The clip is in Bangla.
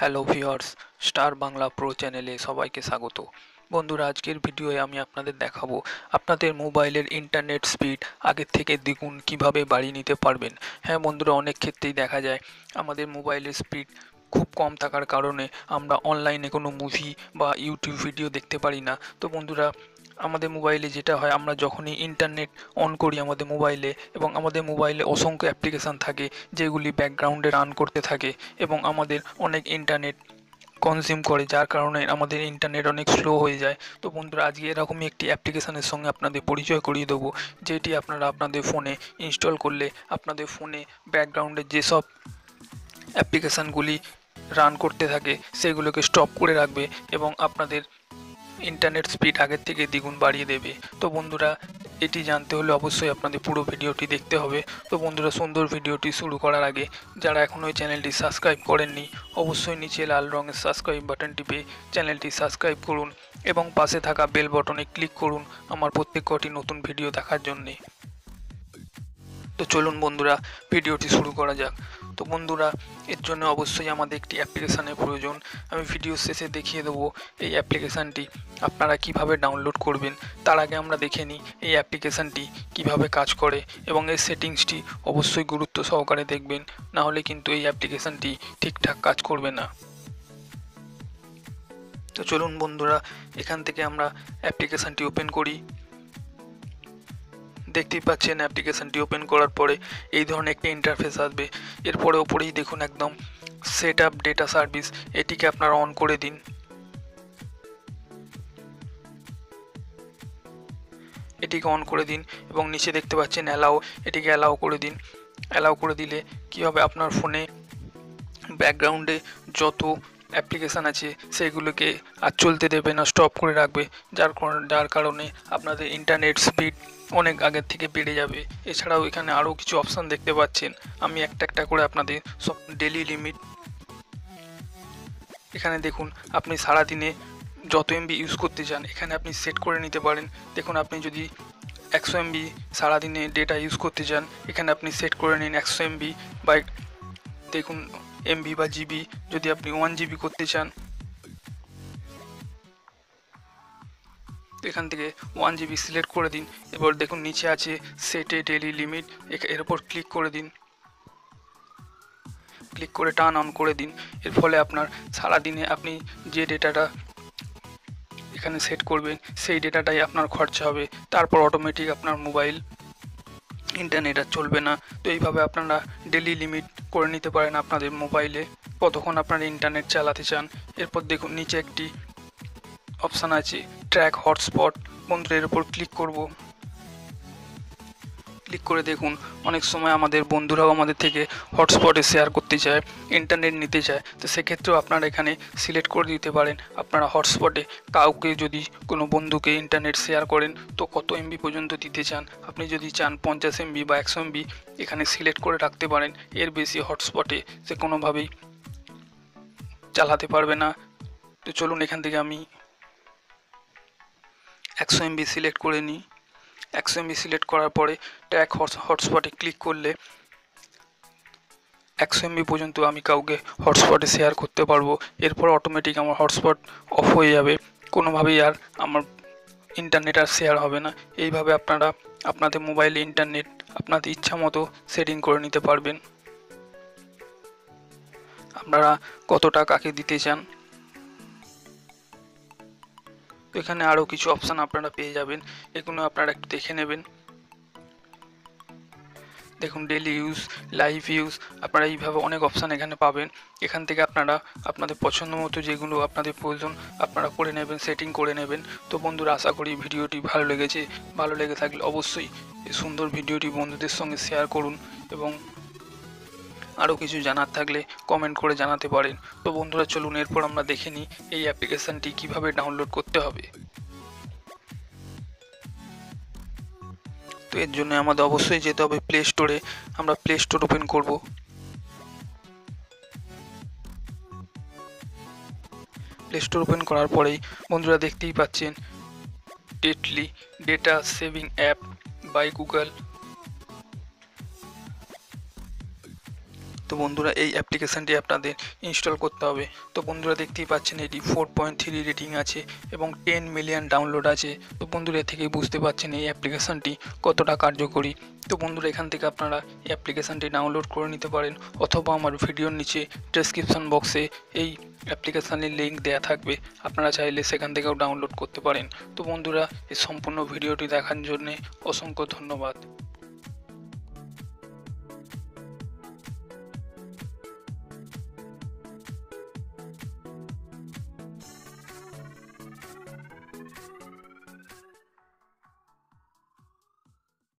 Hello viewers star Bangla pro চ্যানেলে সবাইকে স্বাগত। বন্ধুরা, আজকের ভিডিওয়ে আমি আপনাদের দেখাবো আপনাদের মোবাইলের ইন্টারনেট স্পিড আগের থেকে দ্বিগুণ কীভাবে বাড়িয়ে নিতে পারবেন। হ্যাঁ বন্ধুরা, অনেক ক্ষেত্রেই দেখা যায় আমাদের মোবাইলের স্পিড খুব কম থাকার কারণে আমরা অনলাইনে কোনো মুভি বা ইউটিউব ভিডিও দেখতে পারি না। তো বন্ধুরা আমাদের মোবাইলে যেটা হয়, আমরা যখনই ইন্টারনেট অন করি আমাদের মোবাইলে এবং আমাদের মোবাইলে অসংখ্য অ্যাপ্লিকেশান থাকে যেগুলি ব্যাকগ্রাউন্ডে রান করতে থাকে এবং আমাদের অনেক ইন্টারনেট কনজিউম করে, যার কারণে আমাদের ইন্টারনেট অনেক স্লো হয়ে যায়। তো বন্ধুরা, আজকে এরকমই একটি অ্যাপ্লিকেশানের সঙ্গে আপনাদের পরিচয় করিয়ে দেবো, যেটি আপনারা আপনাদের ফোনে ইনস্টল করলে আপনাদের ফোনে ব্যাকগ্রাউন্ডে যেসব অ্যাপ্লিকেশানগুলি রান করতে থাকে, সেগুলোকে স্টপ করে রাখবে এবং আপনাদের ইন্টারনেট স্পিড আগের থেকে দ্বিগুণ বাড়িয়ে দেবে। তো বন্ধুরা, এটি জানতে হলে অবশ্যই আপনাদের পুরো ভিডিওটি দেখতে হবে। তো বন্ধুরা, সুন্দর ভিডিওটি শুরু করার আগে, যারা এখনও চ্যানেলটি সাবস্ক্রাইব করেননি, অবশ্যই নিচে লাল রঙের সাবস্ক্রাইব বাটন টিপে চ্যানেলটি সাবস্ক্রাইব করুন এবং পাশে থাকা বেল বটনে ক্লিক করুন আমার প্রত্যেক কটি নতুন ভিডিও দেখার জন্যে। তো চলুন বন্ধুরা, ভিডিওটি শুরু করা যাক। তো বন্ধুরা, এর জন্য অবশ্যই আমাদের একটি অ্যাপ্লিকেশানের প্রয়োজন। আমি ভিডিও শেষে দেখিয়ে দেবো এই অ্যাপ্লিকেশানটি আপনারা কীভাবে ডাউনলোড করবেন। তার আগে আমরা দেখে নিই এই অ্যাপ্লিকেশানটি কীভাবে কাজ করে এবং এর সেটিংসটি অবশ্যই গুরুত্ব সহকারে দেখবেন। না হলে কিন্তু এই অ্যাপ্লিকেশানটি ঠিকঠাক কাজ করবে না। তো চলুন বন্ধুরা, এখান থেকে আমরা অ্যাপ্লিকেশানটি ওপেন করি। দেখতেই পাচ্ছেন অ্যাপ্লিকেশানটি ওপেন করার পরে এই ধরনের একটি ইন্টারফেস আসবে। এরপরে ওপরেই দেখুন একদম সেট আপ ডেটা সার্ভিস এটিকে আপনারা অন করে দিন। এটিকে অন করে দিন এবং নিচে দেখতে পাচ্ছেন অ্যালাও এটিকে অ্যালাও করে দিন। অ্যালাও করে দিলে কী হবে? আপনার ফোনে ব্যাকগ্রাউন্ডে যত অ্যাপ্লিকেশান আছে, সেগুলোকে আর চলতে দেবে না স্টপ করে রাখবে। যার যার কারণে আপনাদের ইন্টারনেট স্পিড অনেক আগের থেকে বেড়ে যাবে। এছাড়াও এখানে আরও কিছু অপশান দেখতে পাচ্ছেন। আমি একটা একটা করে আপনাদের সব ডেলি লিমিট এখানে দেখুন, আপনি সারাদিনে যত এমবি ইউজ করতে চান, এখানে আপনি সেট করে নিতে পারেন। দেখুন, আপনি যদি একশো এমবি সারাদিনে ডেটা ইউজ করতে চান, এখানে আপনি সেট করে নিন একশো এমবি বা দেখুন এমবি বা জিবি যদি আপনি ওয়ান জিবি করতে চান। এখান থেকে ওয়ান জিবি সিলেক্ট করে দিন। এবার দেখুন নিচে আছে সেটে ডেলি লিমিট এর ওপর ক্লিক করে দিন। ক্লিক করে টার্ন অন করে দিন। এর ফলে আপনার সারাদিনে আপনি যে ডেটাটা এখানে সেট করবেন, সেই ডেটাটাই আপনার খরচা হবে। তারপর অটোমেটিক আপনার মোবাইল ইন্টারনেট আর চলবে না। তো এইভাবে আপনারা ডেলি লিমিট করে নিতে পারেন আপনাদের মোবাইলে কতক্ষণ আপনারা ইন্টারনেট চালাতে চান? এরপর দেখুন, নিচে একটি অপশান আছে ট্র্যাক হটস্পট বন্ধুরা, এর উপর ক্লিক করব। ক্লিক করে দেখুন। অনেক সময় আমাদের বন্ধুরাও আমাদের থেকে হটস্পটে শেয়ার করতে চায় ইন্টারনেট নিতে চায়। তো সেক্ষেত্রেও আপনারা এখানে সিলেক্ট করে দিতে পারেন। আপনারা হটস্পটে কাউকে যদি কোনো বন্ধুকে ইন্টারনেট শেয়ার করেন, তো কত এমবি পর্যন্ত দিতে চান? আপনি যদি চান পঞ্চাশ এমবি বা একশো এমবি এখানে সিলেক্ট করে রাখতে পারেন। এর বেশি হটস্পটে সে কোনোভাবেই চালাতে পারবে না। তো চলুন এখান থেকে আমি একশো এমবি সিলেক্ট করে নিই। একশো এমবি সিলেক্ট করার পরে ট্যাগ হটস্পটে ক্লিক করলে একশো এমবি পর্যন্ত আমি কাউকে হটস্পটে শেয়ার করতে পারব। এরপর অটোমেটিক আমার হটস্পট অফ হয়ে যাবে। কোনোভাবেই আর আমার ইন্টারনেট আর শেয়ার হবে না। এইভাবে আপনারা আপনাদের মোবাইলে ইন্টারনেট আপনাদের ইচ্ছা মতো সেটিং করে নিতে পারবেন। আপনারা কতটা কাকে দিতে চান? তো এখানে আরও কিছু অপশান আপনারা পেয়ে যাবেন। এগুলো আপনারা একটু দেখে নেবেন। দেখুন ডেলি ইউজ লাইভ ইউজ আপনারা এইভাবে অনেক অপশান এখানে পাবেন। এখান থেকে আপনারা আপনাদের পছন্দ মতো যেগুলো আপনাদের প্রয়োজন, আপনারা করে নেবেন সেটিং করে নেবেন। তো বন্ধুরা, আশা করি ভিডিওটি ভালো লেগেছে। ভালো লেগে থাকলে অবশ্যই এই সুন্দর ভিডিওটি বন্ধুদের সঙ্গে শেয়ার করুন এবং আরও কিছু জানার থাকলে কমেন্ট করে জানাতে পারেন। তো বন্ধুরা, চলুন, এরপর আমরা দেখে নিই এই অ্যাপ্লিকেশানটি কীভাবে ডাউনলোড করতে হবে। তো এর জন্য আমাদের অবশ্যই যেতে হবে প্লে স্টোরে আমরা প্লে স্টোর ওপেন করব। প্লে স্টোর ওপেন করার পরেই বন্ধুরা দেখতেই পাচ্ছেন Datally data saving app by Google তো বন্ধুরা, এই অ্যাপ্লিকেশানটি আপনাদের ইনস্টল করতে হবে। তো বন্ধুরা, দেখতেই পাচ্ছেন এটি ফোর পয়েন্ট থ্রি রেটিং আছে এবং টেন মিলিয়ন ডাউনলোড আছে। তো বন্ধুরা, এ থেকেই বুঝতে পারছেন এই অ্যাপ্লিকেশানটি কতটা কার্যকরী। তো বন্ধুরা, এখান থেকে আপনারা অ্যাপ্লিকেশানটি ডাউনলোড করে নিতে পারেন অথবা আমার ভিডিওর নিচে ডেসক্রিপশন বক্সে এই অ্যাপ্লিকেশানের লিঙ্ক দেওয়া থাকবে। আপনারা চাইলে সেখান থেকেও ডাউনলোড করতে পারেন। তো বন্ধুরা এই সম্পূর্ণ ভিডিওটি দেখার জন্যে অসংখ্য ধন্যবাদ।